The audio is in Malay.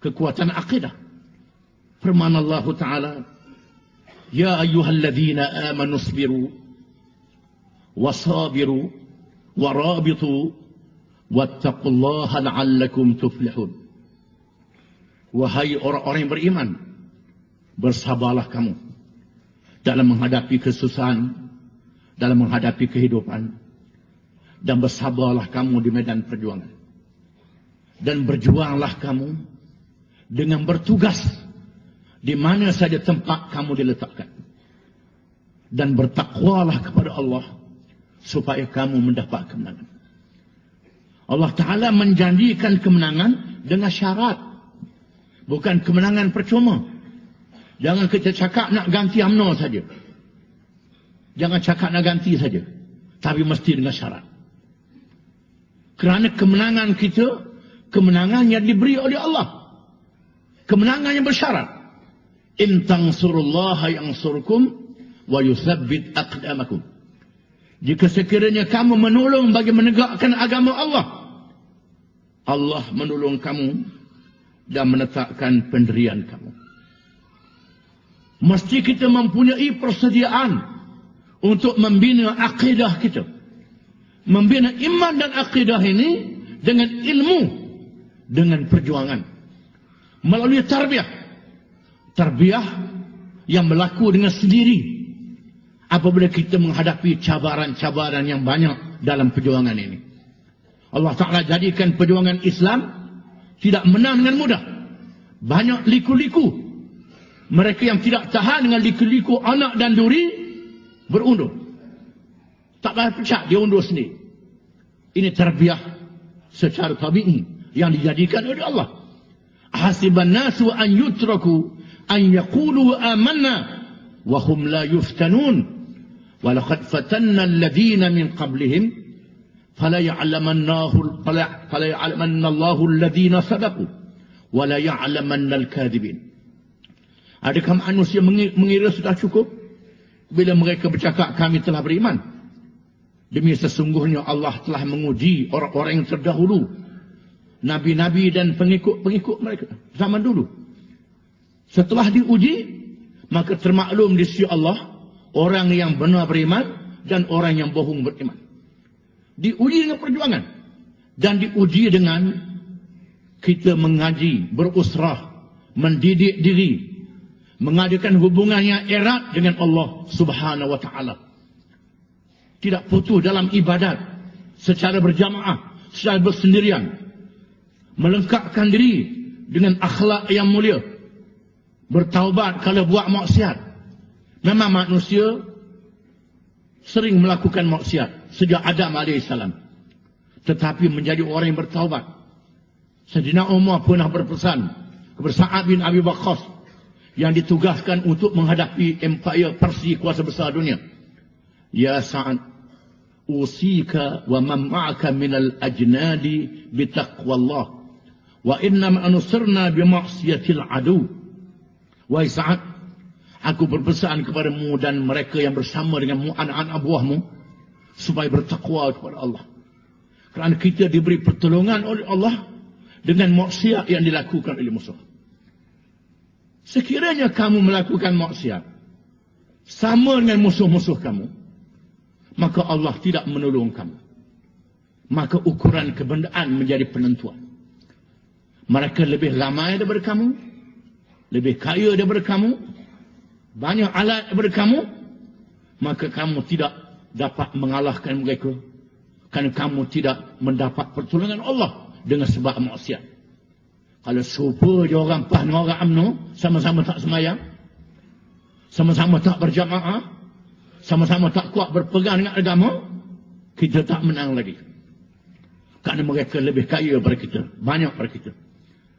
kekuatan akidah. Firman Allah Ta'ala, Ya ayyuhalladzina amanu sabiru, wasabiru, warabitu, wattaqullaha la'allakum tuflihun. Wahai orang-orang yang beriman, bersabarlah kamu dalam menghadapi kesusahan, dalam menghadapi kehidupan, dan bersabarlah kamu di medan perjuangan. Dan berjuanglah kamu dengan bertugas di mana saja tempat kamu diletakkan. Dan bertakwalah kepada Allah supaya kamu mendapat kemenangan. Allah Ta'ala menjanjikan kemenangan dengan syarat. Bukan kemenangan percuma. Jangan kita cakap nak ganti UMNO saja. Jangan cakap nak ganti saja. Tapi mesti dengan syarat. Kerana kemenangan kita, kemenangan yang diberi oleh Allah. Kemenangan yang bersyarat. In tangsurullaha yang surkum wa yuthabbit aqdamakum. Jika sekiranya kamu menolong bagi menegakkan agama Allah, Allah menolong kamu dan menetapkan pendirian kamu. Mesti kita mempunyai persediaan untuk membina akidah kita. Membina iman dan akidah ini dengan ilmu, dengan perjuangan. Melalui tarbiyah. Tarbiyah yang berlaku dengan sendiri. Apabila kita menghadapi cabaran-cabaran yang banyak dalam perjuangan ini. Allah Ta'ala jadikan perjuangan Islam tidak menang dengan mudah. Banyak liku-liku. Mereka yang tidak tahan dengan liku-liku anak dan duri, berundur. Tak payah pecah, dia undur sendiri. Ini terbiah secara tabi'i yang dijadikan oleh Allah. Hasiban nasu an yutraku an yaqulu amanna wa hum la yuftanun. Walaqad fatanna alladhina min qablihim fala ya'lamannahu fala ya'lamanna Allahu alladhina sadaqu wa la ya'lamanna. Adakah manusia mengira sudah cukup? bila mereka bercakap kami telah beriman. Demi sesungguhnya Allah telah menguji orang-orang yang terdahulu. Nabi-nabi dan pengikut-pengikut mereka. Zaman dulu. Setelah diuji, maka termaklum di sisi Allah, orang yang benar beriman dan orang yang bohong beriman. Diuji dengan perjuangan. Dan diuji dengan kita mengaji, berusrah, mendidik diri, mengadakan hubungan yang erat dengan Allah Subhanahu wa taala. Tidak putus dalam ibadat secara berjamaah, secara bersendirian. Melengkapkan diri dengan akhlak yang mulia. Bertaubat kalau buat maksiat. Memang manusia sering melakukan maksiat sejak Adam AS. Tetapi menjadi orang yang bertaubat. Sedina Umar pernah berpesan kepada Sa'ad bin Abi Waqqas yang ditugaskan untuk menghadapi empire Persia kuasa besar dunia. Ya Sa'ad, usika wa man ma'aka minal ajnadi bitaqwallah. Wa inna ma'anusirna bima'siyatil adu. Wahai Sa'ad, aku berpesan kepadamu dan mereka yang bersama dengan anak-anak buahmu supaya bertakwa kepada Allah. Kerana kita diberi pertolongan oleh Allah dengan maksiat yang dilakukan oleh musuh. Sekiranya kamu melakukan maksiat sama dengan musuh-musuh kamu, maka Allah tidak menolong kamu. Maka ukuran kebendaan menjadi penentuan. Mereka lebih ramai daripada kamu, lebih kaya daripada kamu, banyak alat daripada kamu, maka kamu tidak dapat mengalahkan mereka kerana kamu tidak mendapat pertolongan Allah dengan sebab maksiat. Kalau super je orang PAH dengan orang UMNO, sama-sama tak semayang, sama-sama tak berjamaah, sama-sama tak kuat berpegang dengan agama, kita tak menang lagi. Kerana mereka lebih kaya daripada kita, banyak daripada kita.